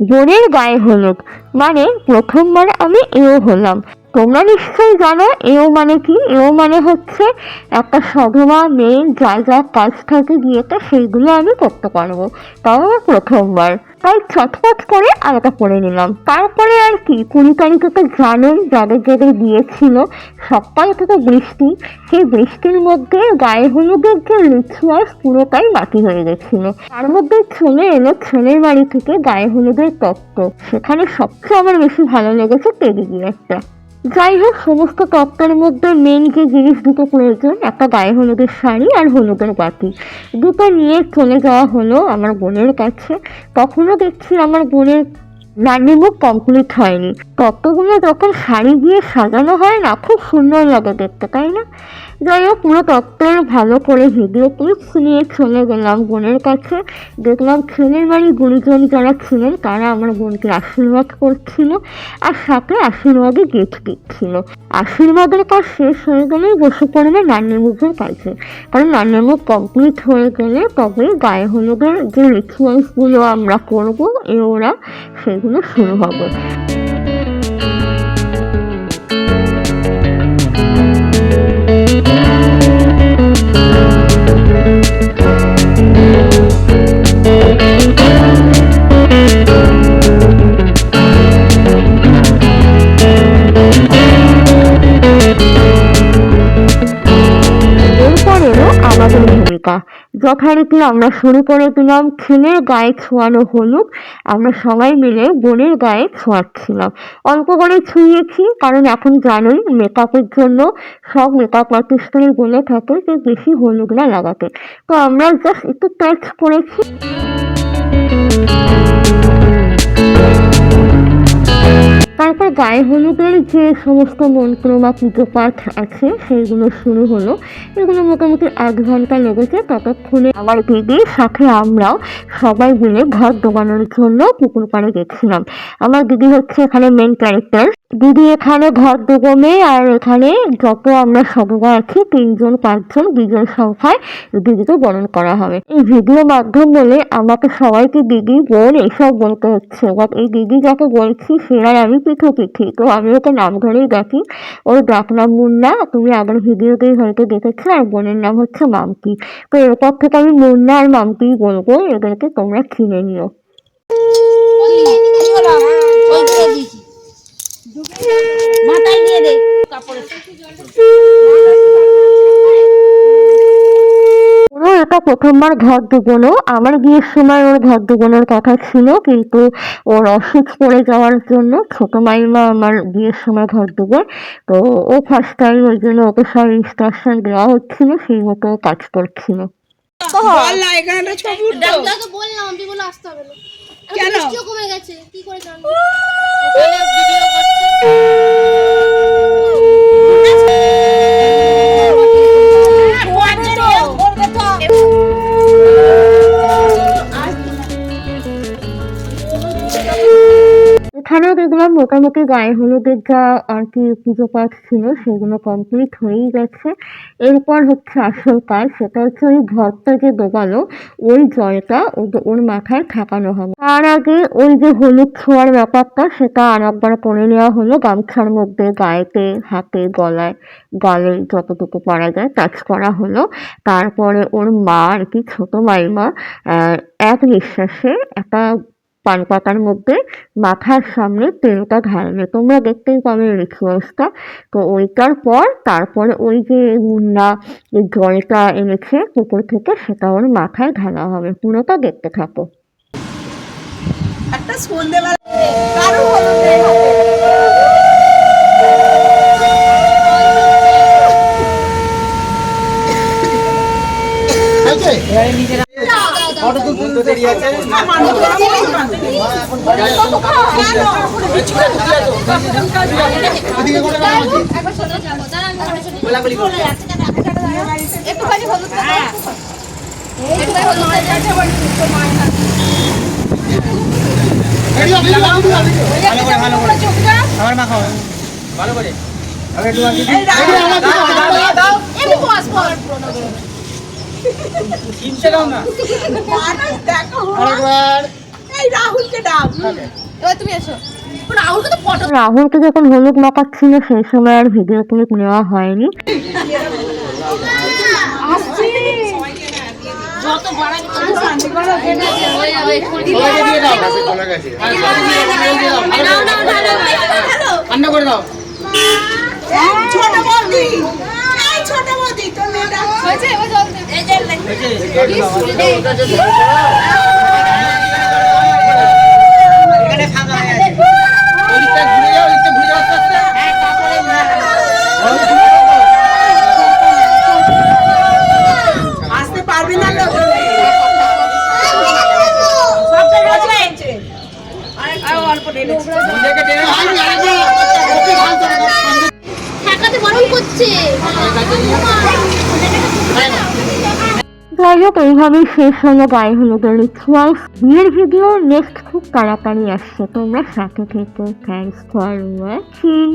বোনের গায়ে হলুদ মানে প্রথমবার আমি এও হলাম। তোমরা নিশ্চয়ই জানো, এও মানে কি? এও মানে হচ্ছে একটা সধবা মেয়ের যা যা কাজ থাকে তো সেইগুলো আমি করতে পারব। তাও আমার প্রথমবার। তাই ছটফট করে আলাদা করে নিলাম। তারপরে আর কি, কুড়ি তারিখে তো জানোই যাদের যাদের বিয়ে ছিল সকাল থেকে বৃষ্টি, সেই বৃষ্টির মধ্যে গায়ে হলুদের যে রিচুয়াল পুরোটাই বাকি হয়ে গেছিল। তার মধ্যে ছেলে এলো ছেলের বাড়ি থেকে গায়ে হলুদের তত্ত্ব সেখানে সবচেয়ে আমার বেশি ভালো লেগেছে টেডি বিয়ারটা যাই হোক, সমস্ত তত্ত্বের মধ্যে মেন যে জিনিস দুটো প্রয়োজন, একটা গায়ে হলুদের শাড়ি আর হলুদের বাতি। দুটো নিয়ে চলে যাওয়া হলো আমার বোনের কাছে। তখনও দেখছি আমার বোনের রান্নি মুখ কমপ্লিট হয়নি। তত্ত্বগুলো যখন শাড়ি দিয়ে সাজানো হয় না, খুব সুন্দর লাগে দেখতে, তাই না? যাই হোক পুরো তত্ত্বের ভালো করে ভিডিও ক্লিপস নিয়ে চলে গেলাম বোনের কাছে। দেখলাম ছেলের বাড়ির গুরুজন যারা ছিলেন, তারা আমার বোনকে আশীর্বাদ করছিল আর সাথে আশীর্বাদে গিফট দিচ্ছিল। আশীর্বাদের কাজ শেষ হয়ে গেলেই বসে পড়বে নান্নের মুখের কাছে। কারণ নান্নের মুখ কমপ্লিট হয়ে গেলে তবে গায়ে হলুদের যে রিচুয়ালসগুলো আমরা করব, এ ওরা সেগুলো শুরু হবে। ভূমিকা যথারীতি আমরা শুরু করে দিলাম, খিলের গায়ে ছোঁয়ানো হলুদ। আমরা সবাই মিলে বোনের গায়ে ছোঁয়াচ্ছিলাম। অল্প করে ছুঁয়েছি, কারণ এখন জানোই মেকআপের জন্য সব মেকআপ আর্টিস্টরাই বলে থাকে যে বেশি হলুদ না লাগাতে। তো আমরা জাস্ট একটু টাচ করেছি। তারপর গায়ে হলুদের যে সমস্ত মন্ত্র বা পুজো পাঠ আছে, সেইগুলো শুরু হলো। এগুলো মোটামুটি এক ঘণ্টা লেগেছে। ততক্ষণে আমার দিদি, সাথে আমরাও সবাই মিলে ঘর দোকানোর জন্য পুকুর পাড়ে গেছিলাম। আমার দিদি হচ্ছে এখানে মেন ক্যারেক্টার দিদি এখানে ঘর দোকানে আর এখানে যত আমরা সদবা আছি, তিনজন, পাঁচজন বিজয় সংখ্যায় দিদিকে বরণ করা হবে। এই ভিডিও মাধ্যম বলে আমাকে সবাইকে দিদি, বোন এইসব বলতে হচ্ছে। বাট এই দিদি যাকে বলছি সে আর আমি পিঠো পিঠি। তো আমি ওকে নাম ধরেই ডাকি। ওর ডাক নাম মুন্না। তুমি আগের ভিডিওতেই হয়তো দেখেছ, আর বোনের নাম হচ্ছে মামকি তো এরপর থেকে আমি মুন্না আর মামকিই বলব, এদেরকে তোমরা চিনে নিও। মাথায় দিয়ে দে। কাপড়ে ওরও এটা প্রথমবার ঘর দুবোনো আমার বিয়ের সময় ওর ঘর দুবোনের কথা ছিল কিন্তু ওর অসুখ পড়ে যাওয়ার জন্য ছোট মাইমা আমার বিয়ের সময় ঘর দুবোন তো ও ফার্স্ট টাইম ওই জন্য ওকে সব ইনস্ট্রাকশন দেওয়া হচ্ছিল সেই মতো ও কাজ করছিল। বললাম আসতে হবে না। কেন? কমে গেছে কি করে জানব? you. দেখলাম মোটামুটি গায়ে হলুদের যা আর কি পুজো পাঠ ছিল, সেগুলো কমপ্লিট হয়েই গেছে। এরপর হচ্ছে আসল কাজ, সেটা হচ্ছে ওই ঘরটা যে দোগালো ওই জলটা ওর মাথায় ঠেকানো হবে তার আগে ওই যে হলুদ ছোঁয়ার ব্যাপারটা, সেটা আর একবার করে নেওয়া হলো গামছার মধ্যে, গায়েতে, হাতে, গলায়, গালে যতটুকু পারা যায় টাচ করা হলো। তারপরে ওর মা আর কি ছোট মাইমা এক নিঃশ্বাসে একটা পান পাতার মধ্যে মাথার সামনে তেলটা ঢালবে তোমরা দেখতেই পাবে রিচুয়ালসটা তো ওইটার পর তারপরে ওই যে মুন্না জলটা এনেছে পুকুর থেকে সেটা ওর মাথায় ঢালা হবে। পুরোটা দেখতে থাকো। একটা সন্ধেবেলা কারও হলো না এই হাতে। একবার সোজা যাব দাঁড়া আমি। একটুখানি হলুদ দাও। একটুখানি হলুদ দাও। এই দাও, দাও, এই রাহুলকে ডাক এবার তুমি এসো। রাহুলকে তো ফটো রাহুলকে যখন হলুদ মাখাচ্ছিল সেই সময় আর ভিডিও ক্লিপ নেওয়া হয়নি। হয়ে ঠান্ডা করে দাও। ছোট বৌদি এই ছোট বৌদি তোর মেয়েটা হয়েছে এবার জল এই যে এখানে ফাঁকা হয়ে আছে ওইদিকটা ঘুরে যাও ওইদিকটা ঘুরে যাও আস্তে পারবি না টেনে আরে আরে করছে। যাই হোক, এইভাবেই শেষ হলো গায়ে হলুদের রিচুয়াল বিয়ের ভিডিও নেক্সট খুব তাড়াতাড়ি আসছে। তোমরা সাথে থেকে। Thanks for watching